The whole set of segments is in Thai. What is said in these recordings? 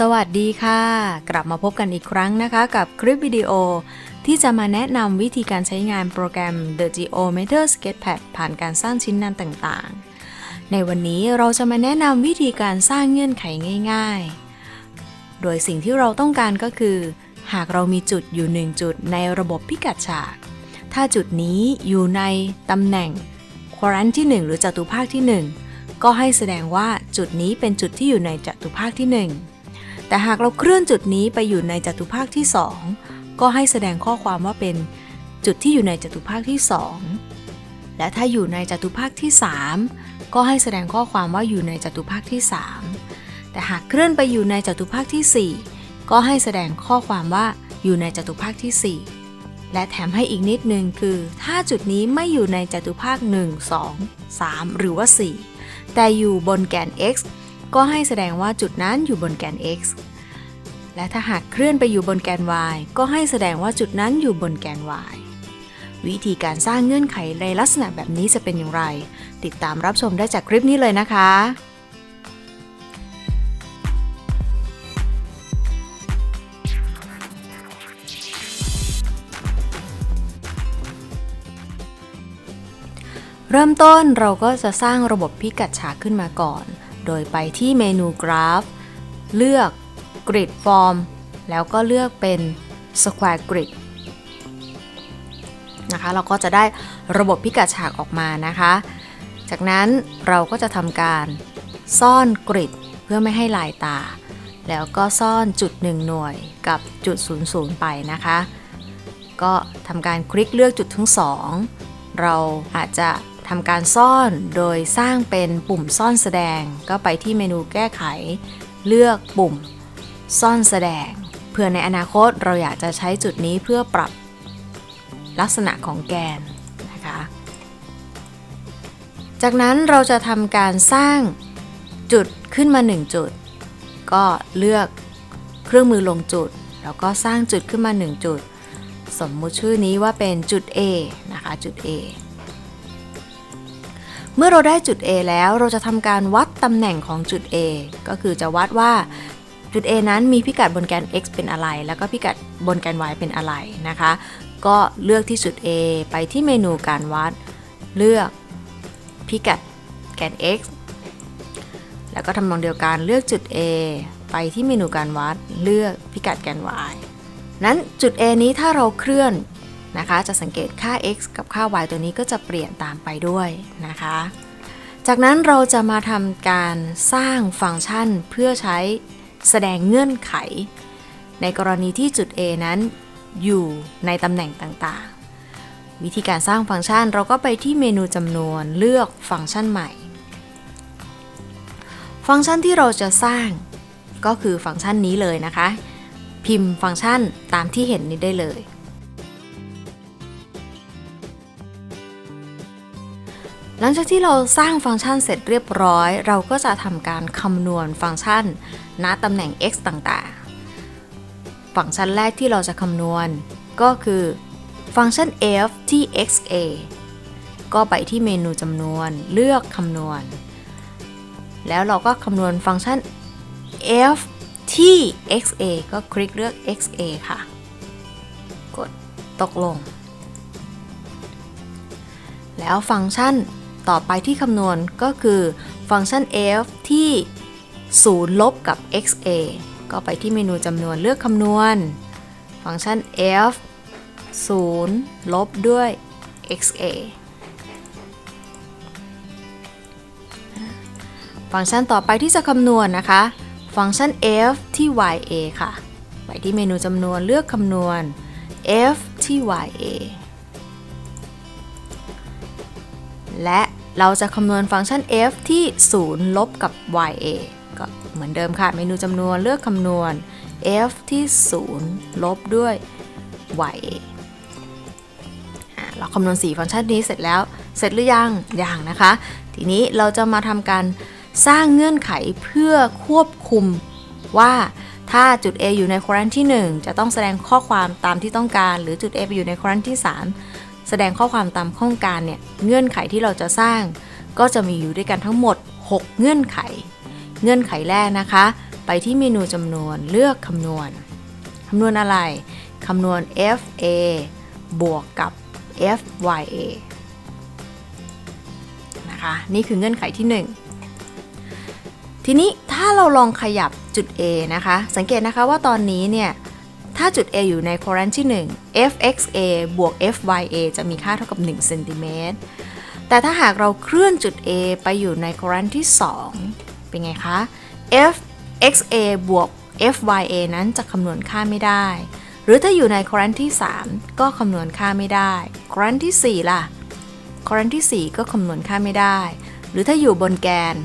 สวัสดีค่ะ กลับมาพบกันอีกครั้งนะคะกับคลิปวิดีโอ ที่จะมาแนะนำวิธีการใช้งานโปรแกรม The Geometer Sketchpad ผ่านการสร้างชิ้นงานต่างๆ ในวันนี้เราจะมาแนะนำวิธีการสร้างเงื่อนไขง่าย ๆ โดยสิ่งที่เราต้องการก็คือ หากเรามีจุดอยู่หนึ่งจุดในระบบพิกัดฉาก ถ้าจุดนี้อยู่ในตำแหน่ง quadrant ที่ 1 หรือจัตุภาคที่ 1 ก็ให้แสดงว่าจุดนี้เป็นจุดที่อยู่ในจัตุภาคที่ 1 แต่หากเราเคลื่อนจุดนี้ไปอยู่ในจัตุภาคที่ 2 ก็ให้แสดงข้อความว่าเป็นจุดที่อยู่ในจัตุภาคที่ 2 และถ้าอยู่ในจัตุภาคที่ 3 ก็ให้แสดงข้อความว่าอยู่ในจัตุภาคที่ 3 แต่หากเคลื่อนไปอยู่ในจัตุภาคที่ 4 ก็ให้แสดงข้อความว่าอยู่ในจัตุภาคที่ 4 และแถมให้อีกนิดนึงคือ ถ้าจุดนี้ไม่อยู่ในจัตุภาค 1 2 3 หรือว่า 4 แต่อยู่บนแกน x ก็ให้แสดงว่าจุดนั้นอยู่บนแกน x และถ้าหากเคลื่อนไปอยู่บนแกน y ก็ให้แสดงว่าจุดนั้นอยู่บนแกน y วิธีการสร้างเงื่อนไขในลักษณะแบบนี้จะเป็นอย่างไร ติดตามรับชมได้จากคลิปนี้เลยนะคะ เริ่มต้นเราก็จะสร้างระบบพิกัดฉากขึ้นมาก่อน โดยไปที่เมนูกราฟ เลือก Grid Form แล้วก็เลือกเป็น Square Grid นะคะ เราก็จะได้ระบบพิกัดฉากออกมานะคะ จากนั้นเราก็จะทำการซ่อนกริดเพื่อไม่ให้ลายตา แล้วก็ซ่อนจุด 1 หน่วยกับจุด 00 ไปนะคะ ก็ทำการคลิกเลือกจุดทั้งสองเราอาจจะ ทำการซ่อนโดยสร้างเป็นปุ่มซ่อนแสดง ก็ไปที่เมนูแก้ไข เลือกปุ่ม ซ่อนแสดง เพื่อในอนาคตเราอยากจะใช้จุดนี้เพื่อปรับลักษณะของแกนนะคะ จากนั้นเราจะทำการสร้างจุดขึ้นมา 1 จุด ก็เลือกเครื่องมือลงจุด แล้วก็สร้างจุดขึ้นมา 1 จุด สมมุติชื่อนี้ว่าเป็นจุด A นะคะจุด A เมื่อเราได้จุด A แล้วเราจะทำการวัดตำแหน่งของจุด A ก็คือจะวัดว่าจุด A นั้นมีพิกัดบนแกน x เป็นอะไร แล้วก็พิกัดบนแกน y เป็นอะไรนะคะ ก็เลือกที่จุด A ไปที่เมนูการวัด เลือกพิกัดแกน x แล้วก็ทำนองเดียวกันเลือกจุด A ไปที่เมนูการวัด เลือกพิกัดแกน y นั้นจุด A นี้ถ้าเราเคลื่อน นะคะ จะสังเกตค่า x กับค่า y ตัวนี้ก็จะเปลี่ยนตามไปด้วยนะคะ จากนั้นเราจะมาทำการสร้างฟังก์ชันเพื่อใช้แสดงเงื่อนไข ในกรณีที่จุด A นั้นอยู่ในตำแหน่งต่างๆ วิธีการสร้างฟังก์ชันเราก็ไปที่เมนูจำนวนเลือกฟังก์ชันใหม่ ฟังก์ชันที่เราจะสร้างก็คือฟังก์ชันนี้เลยนะคะ พิมพ์ฟังก์ชันตามที่เห็นนี้ได้เลย ลังจากที่เราสร้างฟังก์ชันเสร็จเรียบร้อย เราก็จะทำการคำนวณฟังก์ชัน ณตำแหน่ง x ต่างๆ ฟังก์ชันแรกที่เราจะคำนวณ ก็คือฟังก์ชัน f ที่ xa ก็ไปที่เมนูจำนวนเลือกคำนวณ แล้วเราก็คำนวณฟังก์ชัน f ที่ xa ก็คลิกเลือก xa ค่ะ กดตกลง แล้วฟังก์ชัน ต่อไปที่คำนวณก็คือฟังก์ชัน f ที่ 0 ลบกับ xa ก็ไปที่เมนูจำนวนเลือกคำนวณ ฟังก์ชัน f 0 ลบด้วย xa ฟังก์ชันต่อไปที่จะคำนวณนะคะ ฟังก์ชัน f ที่ ya ค่ะ ไปที่เมนูจำนวนเลือกคำนวณ f ที่ ya และเราจะคำนวณฟังก์ชัน f ที่ 0 ลบกับ ya ก็เหมือนเดิมค่ะ เมนูจำนวนเลือกคำนวณ f ที่ 0 ลบด้วย ya เราคำนวณ 4 ฟังก์ชันนี้เสร็จแล้ว เสร็จหรือยัง ยังนะคะ ทีนี้เราจะมาทำการสร้างเงื่อนไขเพื่อควบคุมว่าถ้าจุด A อยู่ในควอรันที่ 1 จะต้องแสดงข้อความตามที่ต้องการ หรือจุด A ไปอยู่ในควอรันที่ 3 แสดงข้อความตามข้องการเนี่ยเงื่อนไขที่เราจะสร้าง ก็จะมีอยู่ด้วยกันทั้งหมด 6 เงื่อนไข เงื่อนไขแรกนะคะ ไปที่เมนูจำนวนเลือกคำนวณคำนวณอะไรคำนวณ fa บวกกับ fya นะคะนี่คือเงื่อนไขที่ 1 ทีนี้ถ้าเราลองขยับจุด A นะคะ สังเกตนะคะว่าตอนนี้เนี่ย ถ้าจุด A อยู่ใน quadrant ที่ 1 fxa บวก fya จะมีค่าเท่ากับ1เซนติเมตร แต่ถ้าหากเราเคลื่อนจุด A ไปอยู่ใน quadrant ที่ 2 เป็นไงคะ fxa บวก fya นั้นจะคำนวณค่าไม่ได้ หรือถ้าอยู่ใน quadrant ที่ 3 ก็คำนวณค่าไม่ได้ quadrant ที่ 4 ล่ะ quadrant ที่ 4 ก็คำนวณค่าไม่ได้ หรือถ้าอยู่บนแกน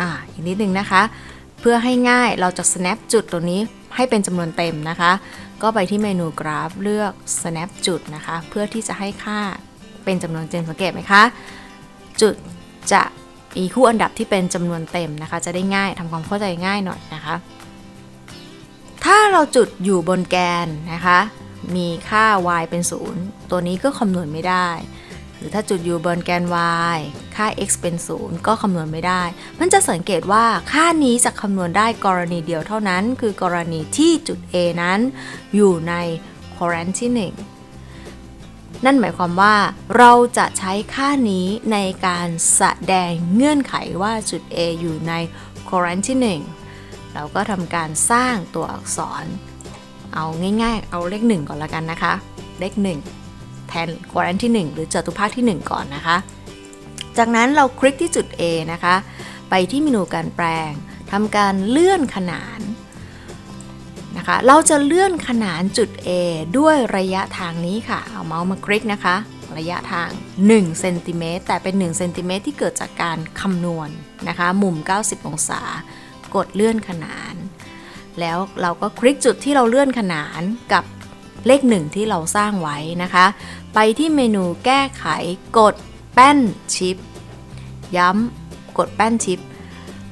อ่า อีกนิดนึงนะคะ เพื่อให้ง่ายเราจะ snap จุดตรงนี้ให้เป็นจำนวนเต็มนะคะ ก็ไปที่เมนูกราฟเลือก snap จุดนะคะ เพื่อที่จะให้ค่าเป็นจำนวนเต็มสังเกตไหมคะ จุดจะมีคู่อันดับที่เป็นจำนวนเต็มนะคะ จะได้ง่ายทำความเข้าใจง่ายหน่อยนะคะ ถ้าเราจุดอยู่บนแกนนะคะ มีค่า y เป็น 0 ตัวนี้ก็คำนวณไม่ได้ หรือถ้าจุดอยู่บนแกน y ค่า x เป็น0ก็คำนวณไม่ได้ มันจะสังเกตว่าค่านี้จะคำนวณได้กรณีเดียวเท่านั้น คือกรณีที่จุด A นั้น อยู่ใน quadrant ที่ 1 นั่นหมายความว่าเราจะใช้ค่านี้ในการแสดงเงื่อนไขว่าจุด A อยู่ใน quadrant ที่ 1 เราก็ทำการสร้างตัวอักษร เอาง่ายๆ เอาเลข 1 ก่อนละกันนะคะ เลข 1 แทน quadrant ที่ 1 หรือจตุภาคที่ 1 ก่อนนะคะ จากนั้นเราคลิกที่จุด A นะคะ ไปที่เมนูการแปลงทำการเลื่อนขนานนะคะ เราจะเลื่อนขนานจุด A ด้วยระยะทางนี้ค่ะ เอาเมาส์มาคลิกนะคะ ระยะทาง1เซนติเมตรแต่เป็น1เซนติเมตรที่เกิดจากการคำนวณนะคะ มุม 90 องศา กดเลื่อนขนาน แล้วเราก็คลิกจุดที่เราเลื่อนขนานกับเลขหนึ่งที่เราสร้างไว้นะคะ ไปที่เมนูแก้ไขกด แป้นชิป ย้ำกดแป้นชิป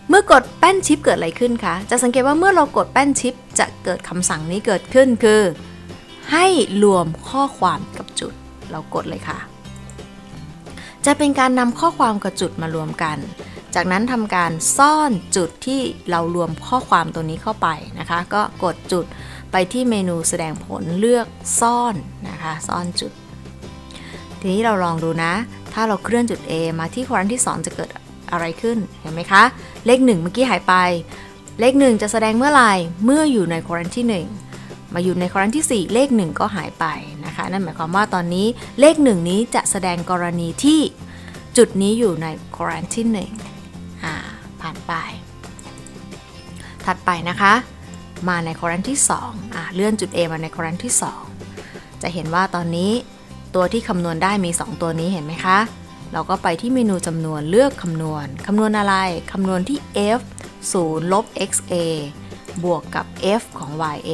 เมื่อกดแป้นชิปเกิดอะไรขึ้นคะ จะสังเกตว่าเมื่อเรากดแป้นชิป จะเกิดคำสั่งนี้เกิดขึ้นคือ ให้รวมข้อความกับจุด เรากดเลยค่ะ จะเป็นการนำข้อความกับจุดมารวมกัน จากนั้นทำการซ่อนจุดที่เรารวมข้อความตัวนี้เข้าไปนะคะ ก็กดจุดไปที่เมนูแสดงผลเลือกซ่อนนะคะ ซ่อนจุด ทีนี้เราลองดูนะ ถ้าเราเคลื่อนจุด A มาที่คอรันที่ 2 จะเกิดอะไรขึ้น เห็นไหมคะ เลข 1 เมื่อกี้หายไป เลข 1 จะแสดงเมื่อไหร่ เมื่ออยู่ในคอรันที่ 1 มาอยู่ในคอรันที่ 4 เลข 1 ก็หายไปนะคะ นั่นหมายความว่าตอนนี้เลข 1 นี้จะแสดงกรณีที่จุดนี้อยู่ในคอรันที่1อ่าผ่านไป ถัดไปนะคะ มาในคอรันที่2อ่าเลื่อนจุด A มาในคอรันที่ 2 จะเห็นว่าตอนนี้ ตัวที่คำนวณได้มี 2 ตัวนี้เห็นไหมคะ เราก็ไปที่เมนูจำนวนเลือกคำนวณคำนวณอะไรคำนวณที่ f 0ลบ xa บวกกับ f ของ ya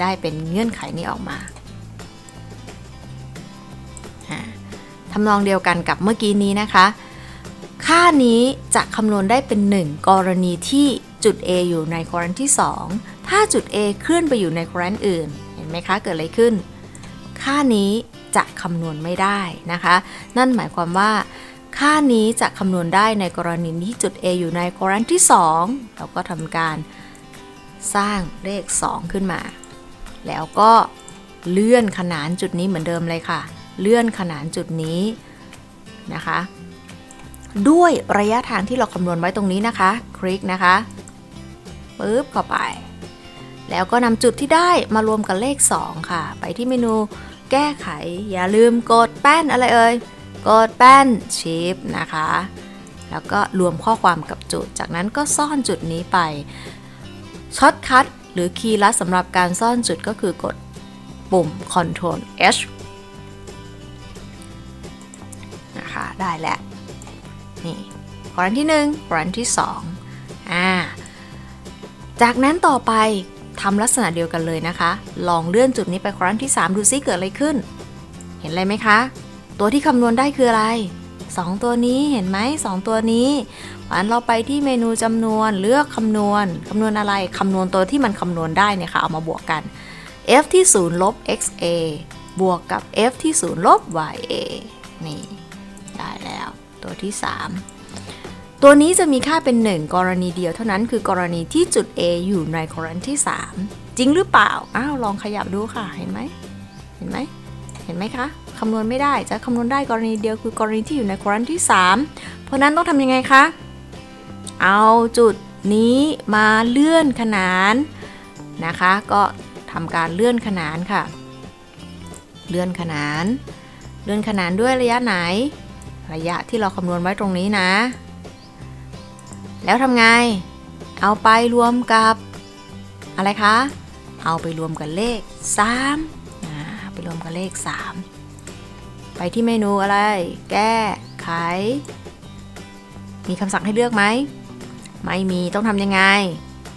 ได้เป็นเงื่อนไขนี้ออกมาทำนองเดียวกันกับเมื่อกี้นี้นะคะ ค่านี้จะคำนวณได้เป็น 1 กรณีที่จุด A อยู่ในคอรันที่ 2 ถ้าจุด A เคลื่อนไปอยู่ในคอรันอื่น เห็นไหมคะ เกิดอะไรขึ้น ค่านี้ จะคำนวณไม่ได้นะคะ นั่นหมายความว่า ค่านี้จะคำนวณได้ในกรณีที่จุด A อยู่ในคอรันที่ 2 เราก็ทำการสร้างเลข 2 ขึ้นมา แล้วก็เลื่อนขนานจุดนี้เหมือนเดิมเลยค่ะ เลื่อนขนานจุดนี้นะคะ ด้วยระยะทางที่เราคำนวณไว้ตรงนี้นะคะ คลิกนะคะปึ๊บเข้าไป แล้วก็นำจุดที่ได้มารวมกับเลข 2 ค่ะ ไปที่เมนู แก้ไข อย่าลืมกดแป้นอะไรเอ่ย กดแป้นชิปนะคะ แล้วก็รวมข้อความกับจุด จากนั้นก็ซ่อนจุดนี้ไป ช็อตคัทหรือคีย์ลัดสำหรับการซ่อนจุดก็คือกดปุ่ม Ctrl H นะคะ ได้แล้ว นี่คอรันที่1คอรันที่2อ่า จากนั้นต่อไป ทำลักษณะเดียวกันเลยนะคะ ลองเลื่อนจุดนี้ไปครันที่ 3 ดูซิเกิดอะไรขึ้น เห็นอะไรไหมคะ ตัวที่คำนวณได้คืออะไร 2 ตัวนี้เห็นไหม2ตัวนี้วันเราไปที่เมนูจำนวนเลือกคำนวณคำนวณอะไรคำนวณตัวที่มันคำนวณได้เนี่ยค่ะเอามาบวกกัน f ที่ 0 ลบ xa บวกกับ f ที่ 0 ลบ ya นี่ ได้แล้ว ตัวที่ 3 ตัวนี้จะมีค่าเป็น 1 กรณีเดียวเท่านั้นคือกรณีที่จุด A อยู่ในคอลัมน์ที่ 3 จริงหรือเปล่า อ้าว ลองขยับดูค่ะ เห็นไหม เห็นไหม เห็นไหมคะ คำนวณไม่ได้ จะคำนวณได้กรณีเดียวคือกรณีที่อยู่ในคอลัมน์ที่ 3 เพราะนั้นต้องทำยังไงคะ เอาจุดนี้มาเลื่อนขนานนะคะ ก็ทำการเลื่อนขนานค่ะ เลื่อนขนาน เลื่อนขนานด้วยระยะไหน ระยะที่เราคำนวณไว้ตรงนี้นะ แล้วทำไง เอาไปรวมกับ อะไรคะ เอาไปรวมกับเลข3อ่าไปรวมกับเลข 3 ไปที่เมนูอะไร แก้ไข มีคำสั่งให้เลือกไหม ไม่มีต้องทำยังไง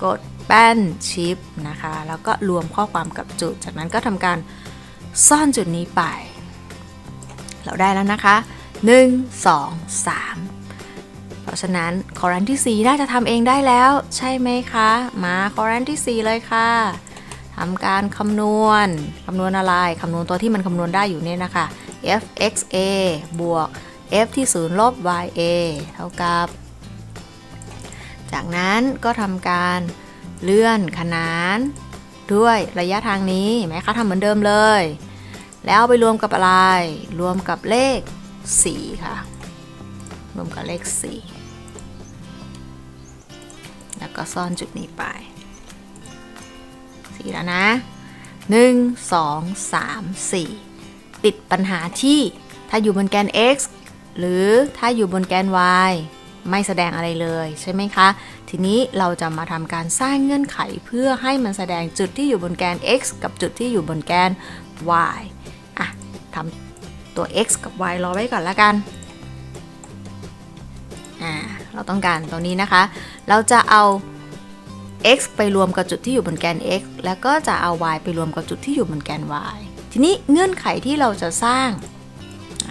กดแป้นชิปนะคะ แล้วก็รวมข้อความกับจุด จากนั้นก็ทำการซ่อนจุดนี้ไป เราได้แล้วนะคะ 1 2 3เพราะฉะนั้นคอรันที่ 4 น่าจะทำเองได้แล้ว ใช่ไหมคะ มาคอรันที่ 4 เลยค่ะทำการคำนวณคำนวณอะไรคำนวณตัวที่มันคำนวณได้อยู่เนี่ยนะคะ f x a บวก f ที่0ลบ y a เท่ากับ จากนั้นก็ทำการเลื่อนขนานด้วยระยะทางนี้ไหมคะทำเหมือนเดิมเลย แล้วไปรวมกับอะไร รวมกับเลข 4 ค่ะ รวมกับเลข 4 แล้วก็ซ่อนจุดนี้ไป4แล้วนะ1 2 3 4ติดปัญหาที่ถ้าอยู่บนแกน x หรือถ้าอยู่บนแกน y ไม่แสดงอะไรเลยใช่ไหมคะ ทีนี้เราจะมาทำการสร้างเงื่อนไขเพื่อให้มันแสดงจุดที่อยู่บนแกน x กับจุดที่อยู่บนแกน y อะทำตัว x กับ y รอไว้ก่อนละกัน เราต้องการตัวนี้นะคะ เราจะเอา x ไปรวมกับจุดที่อยู่บนแกน x แล้วก็จะเอา y ไปรวมกับจุดที่อยู่บนแกน y ทีนี้เงื่อนไขที่เราจะสร้าง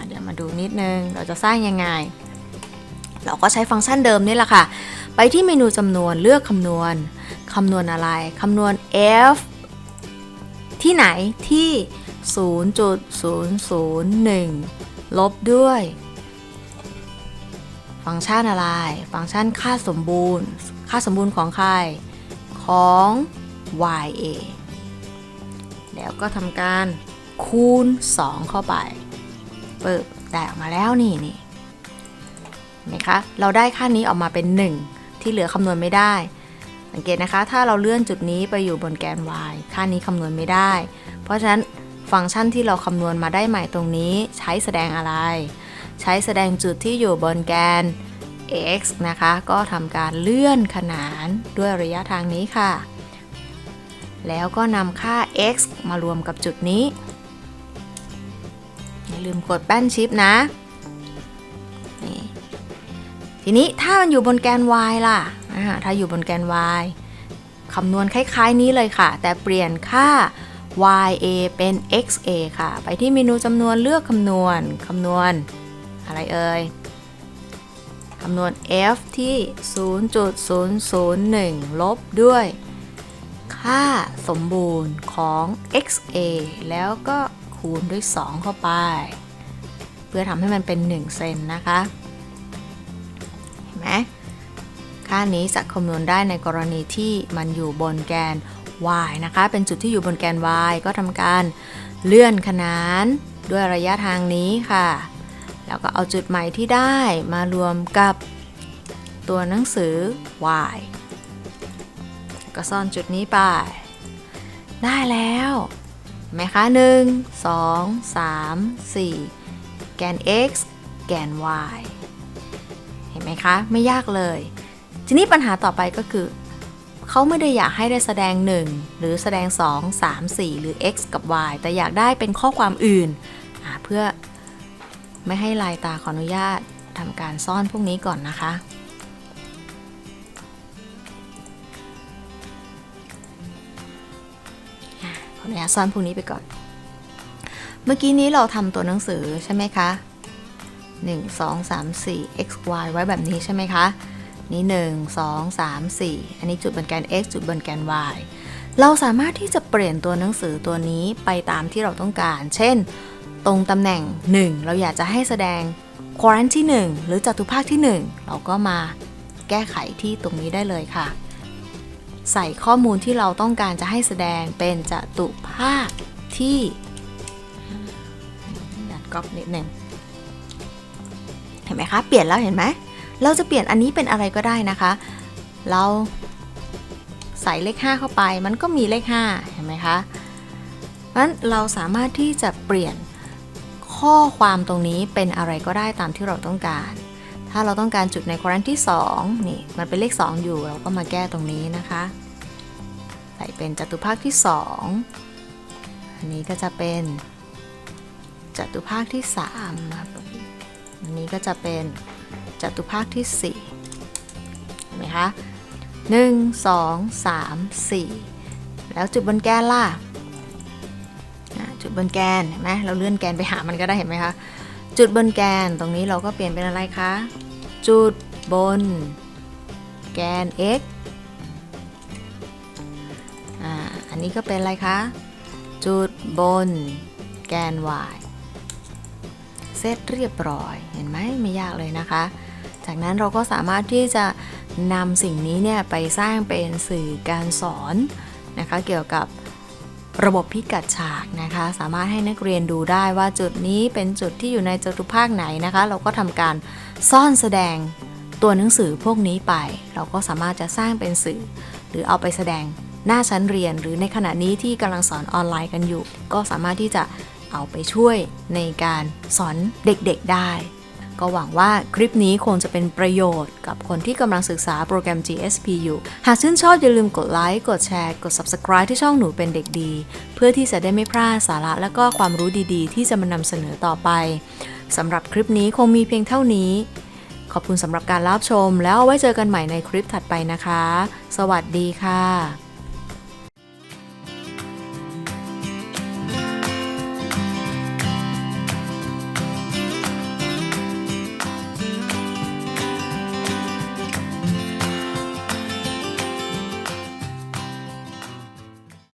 เดี๋ยวมาดูนิดนึง เราจะสร้างยังไง เราก็ใช้ฟังก์ชันเดิมนี่แหละค่ะ ไปที่เมนูจำนวนเลือกคำนวณคำนวณอะไรคำนวณ f ที่ไหนที่ 0.001 ลบด้วย ฟังก์ชันอะไร ฟังก์ชันค่าสมบูรณ์ ค่าสมบูรณ์ของใคร ของ ya แล้วก็ทำการคูณ 2 เข้าไปเปิดได้ออกมาแล้วนี่นี่เห็นไหมคะ เราได้ค่านี้ออกมาเป็น 1 ที่เหลือคำนวณไม่ได้ สังเกตนะคะ ถ้าเราเลื่อนจุดนี้ไปอยู่บนแกน y ค่านี้คำนวณไม่ได้ เพราะฉะนั้นฟังก์ชันที่เราคำนวณมาได้ใหม่ตรงนี้ใช้แสดงอะไร ใช้แสดงจุดที่อยู่บนแกน x นะคะ ก็ทำการเลื่อนขนานด้วยระยะทางนี้ค่ะ แล้วก็นำค่า x มารวมกับจุดนี้ อย่าลืมกดแป้นชิปนะนี่ทีนี้ถ้ามันอยู่บนแกน y ล่ะถ้าอยู่บนแกน y คำนวณคล้ายๆนี้เลยค่ะ แต่เปลี่ยนค่า ya เป็น xa ค่ะ ไปที่เมนูจำนวนเลือกคำนวณคำนวณ อะไรเอ่ยคำนวณ f ที่ 0.001 ลบด้วย ค่าสมบูรณ์ของ xa แล้วก็คูณด้วย 2 เข้าไป เพื่อทำให้มันเป็น 1 เซนนะคะ เห็นไหมค่านี้จะคำนวณได้ในกรณีที่มันอยู่บนแกน y นะคะ เป็นจุดที่อยู่บนแกน y ก็ทำการเลื่อนขนานด้วยระยะทางนี้ค่ะ แล้วก็เอาจุดใหม่ที่ได้มารวมกับตัวหนังสือ y ก็ซ่อนจุดนี้ไป ได้แล้วเห็นไหมคะ 1 2 3 4 แกน x แกน y เห็นไหมคะ ไม่ยากเลย ทีนี้ปัญหาต่อไปก็คือ เขาไม่ได้อยากให้ได้แสดง 1 หรือแสดง 2 3 4 หรือ x กับ y แต่อยากได้เป็นข้อความอื่น เพื่อ ไม่ให้ลายตาขออนุญาตทำการซ่อนพวกนี้ก่อนนะคะ ขออนุญาตซ่อนพวกนี้ไปก่อน เมื่อกี้นี้เราทำตัวหนังสือใช่ไหมคะ 1 2 3 4 x y ไว้แบบนี้ใช่ไหมคะนี่ 1 2 3 4 อันนี้จุดบนแกน x จุดบนแกน y เราสามารถที่จะเปลี่ยนตัวหนังสือตัวนี้ไปตามที่เราต้องการ เช่น ตรงตำแหน่ง 1 เราอยากจะให้แสดงควอรันที่ 1 หรือจัตุภาคที่ 1 เราก็มาแก้ไขที่ตรงนี้ได้เลยค่ะ ใส่ข้อมูลที่เราต้องการจะให้แสดงเป็นจัตุภาคที่ดัดก๊อปนิดหนึ่งเห็นไหมคะ เปลี่ยนแล้วเห็นไหม เราจะเปลี่ยนอันนี้เป็นอะไรก็ได้นะคะ เราใส่เลข 5 เข้าไป มันก็มีเลข 5 เห็นไหมคะเพราะฉะนั้นเราสามารถที่จะเปลี่ยน ข้อความตรงนี้เป็นอะไรก็ได้ตามที่เราต้องการ ถ้าเราต้องการจุดในควอรันที่ 2 นี่มันเป็นเลข 2 อยู่เราก็มาแก้ตรงนี้นะคะ ใส่เป็นจัตุภาคที่ 2 อันนี้ก็จะเป็นจัตุภาคที่3นะครับอันนี้ก็จะเป็นจัตุภาคที่ 4 เห็นไหมคะ 1 2 3 4 แล้วจุดบนแกนล่ะ บนแกนเห็นไหมเราเลื่อนแกนไปหามันก็ได้เห็นไหมคะจุดบนแกนตรงนี้เราก็เปลี่ยนเป็นอะไรคะ จุดบน แกน x อ่าอันนี้ก็เป็นอะไรคะ จุดบน แกน y เซตเรียบร้อยเห็นไหมไม่ยากเลยนะคะ จากนั้นเราก็สามารถที่จะนำสิ่งนี้เนี่ยไปสร้างเป็นสื่อการสอนนะคะเกี่ยวกับ ระบบพิกัดฉากนะคะ สามารถให้นักเรียนดูได้ว่าจุดนี้เป็นจุดที่อยู่ในจตุภาคไหนนะคะ เราก็ทำการซ่อนแสดงตัวหนังสือพวกนี้ไป เราก็สามารถจะสร้างเป็นสื่อ หรือเอาไปแสดงหน้าชั้นเรียน หรือในขณะนี้ที่กำลังสอนออนไลน์กันอยู่ ก็สามารถที่จะเอาไปช่วยในการสอนเด็กๆได้ ก็หวังว่าคลิปนี้คงจะเป็นประโยชน์กับคนที่กำลังศึกษาโปรแกรม GSP อยู่ หากชื่นชอบอย่าลืมกดไลค์ กดแชร์ กด Subscribe ที่ช่องหนูเป็นเด็กดี เพื่อที่จะได้ไม่พลาดสาระและก็ความรู้ดีๆ ที่จะมานำเสนอต่อไปสำหรับคลิปนี้คงมีเพียงเท่านี้ ขอบคุณสำหรับการรับชม แล้วเอาไว้เจอกันใหม่ในคลิปถัดไปนะคะ สวัสดีค่ะ